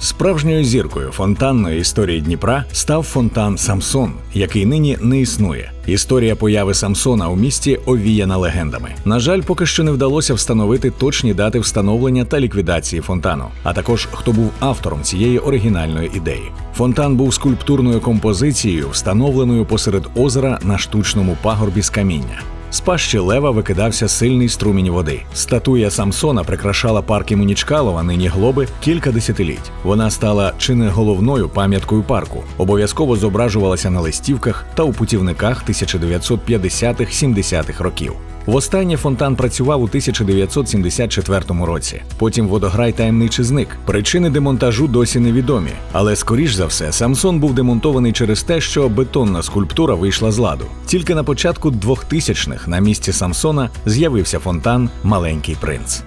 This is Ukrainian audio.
Справжньою зіркою фонтанної історії Дніпра став фонтан Самсон, який нині не існує. Історія появи Самсона у місті овіяна легендами. На жаль, поки що не вдалося встановити точні дати встановлення та ліквідації фонтану, а також хто був автором цієї оригінальної ідеї. Фонтан був скульптурною композицією, встановленою посеред озера на штучному пагорбі з каміння. З пащі лева викидався сильний струмінь води. Статуя Самсона прикрашала парк імені Чкалова, нині глоби, кілька десятиліть. Вона стала чи не головною пам'яткою парку. Обов'язково зображувалася на листівках та у путівниках 1950-70-х років. Востаннє фонтан працював у 1974 році. Потім водограй таємниче зник. Причини демонтажу досі невідомі. Але скоріш за все, Самсон був демонтований через те, що бетонна скульптура вийшла з ладу. Тільки на початку 2000-х на місці Самсона з'явився фонтан Маленький принц.